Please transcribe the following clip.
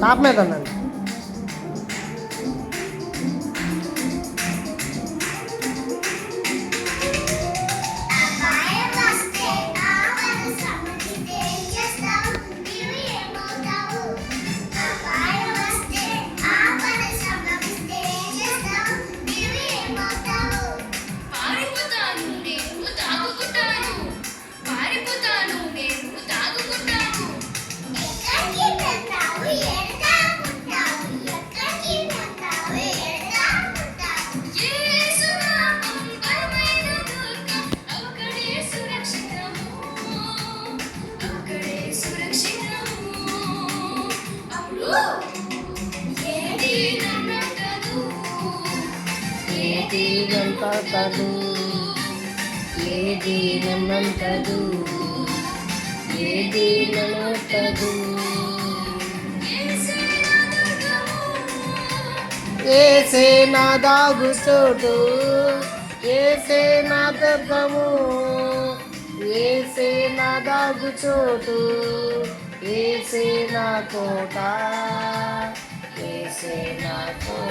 साफ़ में था ना ఏది నంతదు ఏది నన్నంతదు ఏది నన్నతదు యేసే ఏసే నా దాగు చోటు ఏసే నా దుర్గము ఏసే నా దాగు చోటు ఏసే నా కోట. ఏసే నా కోట.